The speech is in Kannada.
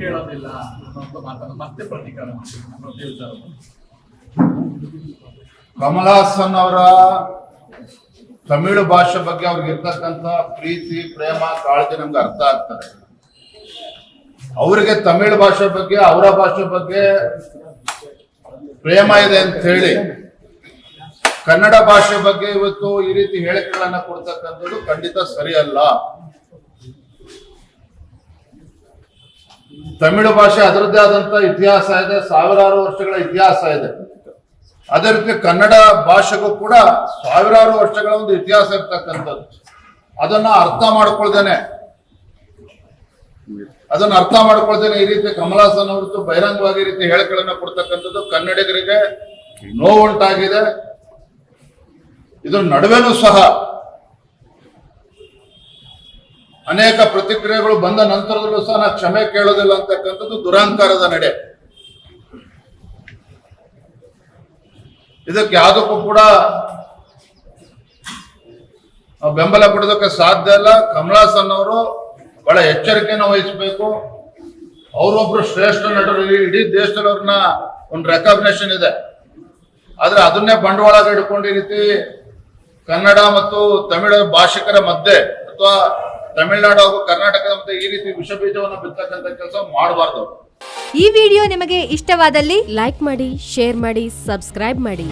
ಕೇಳೋದಿಲ್ಲ ಮಾತನ್ನು ಮತ್ತೆ ಪ್ರತೀಕಾರ ಕಮಲಾಸನ್ ಅವರ ತಮಿಳು ಭಾಷೆ ಬಗ್ಗೆ ಅವ್ರಿಗೆ ಇರ್ತಕ್ಕಂಥ ಪ್ರೀತಿ, ಪ್ರೇಮ, ಕಾಳಜಿ ನಮ್ಗೆ ಅರ್ಥ ಆಗ್ತದೆ. ಅವರಿಗೆ ತಮಿಳು ಭಾಷೆ ಬಗ್ಗೆ, ಅವರ ಭಾಷೆ ಬಗ್ಗೆ ಪ್ರೇಮ ಇದೆ ಅಂತ ಹೇಳಿ, ಕನ್ನಡ ಭಾಷೆ ಬಗ್ಗೆ ಇವತ್ತು ಈ ರೀತಿ ಹೇಳಿಕೆಗಳನ್ನ ಕೊಡ್ತಕ್ಕಂಥದ್ದು ಖಂಡಿತ ಸರಿಯಲ್ಲ. ತಮಿಳು ಭಾಷೆ ಅದರದ್ದೇ ಆದಂತ ಇತಿಹಾಸ ಇದೆ, ಸಾವಿರಾರು ವರ್ಷಗಳ ಇತಿಹಾಸ ಇದೆ. ಅದೇ ರೀತಿ ಕನ್ನಡ ಭಾಷೆಗೂ ಕೂಡ ಸಾವಿರಾರು ವರ್ಷಗಳ ಒಂದು ಇತಿಹಾಸ ಇರ್ತಕ್ಕಂಥದ್ದು. ಅದನ್ನ ಅರ್ಥ ಮಾಡ್ಕೊಳ್ದೇನೆ. ಅದನ್ನ ಅರ್ಥ ಮಾಡ್ಕೊಳ್ತೇನೆ ಈ ರೀತಿ ಕಮಲಾಸನ್ ಅವ್ರದ್ದು ಬಹಿರಂಗವಾಗಿ ಈ ರೀತಿ ಹೇಳಿಕೆಗಳನ್ನ ಕೊಡ್ತಕ್ಕಂಥದ್ದು ಕನ್ನಡಿಗರಿಗೆ ನೋವುಂಟಾಗಿದೆ. ಇದ್ರ ನಡುವೆನೂ ಸಹ ಅನೇಕ ಪ್ರತಿಕ್ರಿಯೆಗಳು ಬಂದ ನಂತರದಲ್ಲೂ ಸಹ ನಾ ಕ್ಷಮೆ ಕೇಳೋದಿಲ್ಲ ಅಂತಕ್ಕಂಥದ್ದು ದುರಹಂಕಾರದ ನಡೆ. ಇದಕ್ಕೆ ಯಾವುದಕ್ಕೂ ಕೂಡ ಬೆಂಬಲ ಕೊಡೋದಕ್ಕೆ ಸಾಧ್ಯ ಇಲ್ಲ. ಕಮಲಾಸನ್ ಅವರು ಬಹಳ ಎಚ್ಚರಿಕೆಯನ್ನು ವಹಿಸಬೇಕು. ಅವರೊಬ್ರು ಶ್ರೇಷ್ಠ ನಟರು. ಇಡೀ- ದೇಶದಲ್ಲಿ ಒಂದು ರೆಕಾಗ್ನೇಷನ್ ಇದೆ. ಆದ್ರೆ ಅದನ್ನೇ ಬಂಡವಾಳ ಇಟ್ಕೊಂಡು ರೀತಿ ಕನ್ನಡ ಮತ್ತು ತಮಿಳು ಭಾಷಿಕರ ಮಧ್ಯೆ ಅಥವಾ ತಮಿಳುನಾಡು ಹಾಗೂ ಕರ್ನಾಟಕದ ಮತ್ತೆ ಈ ರೀತಿ ವಿಷ ಬೀಜವನ್ನು ಬಿತ್ತಕ್ಕಂತ ಕೆಲಸ ಮಾಡಬಾರ್ದು. ಈ ವಿಡಿಯೋ ನಿಮಗೆ ಇಷ್ಟವಾದಲ್ಲಿ ಲೈಕ್ ಮಾಡಿ, ಶೇರ್ ಮಾಡಿ, ಸಬ್ಸ್ಕ್ರೈಬ್ ಮಾಡಿ.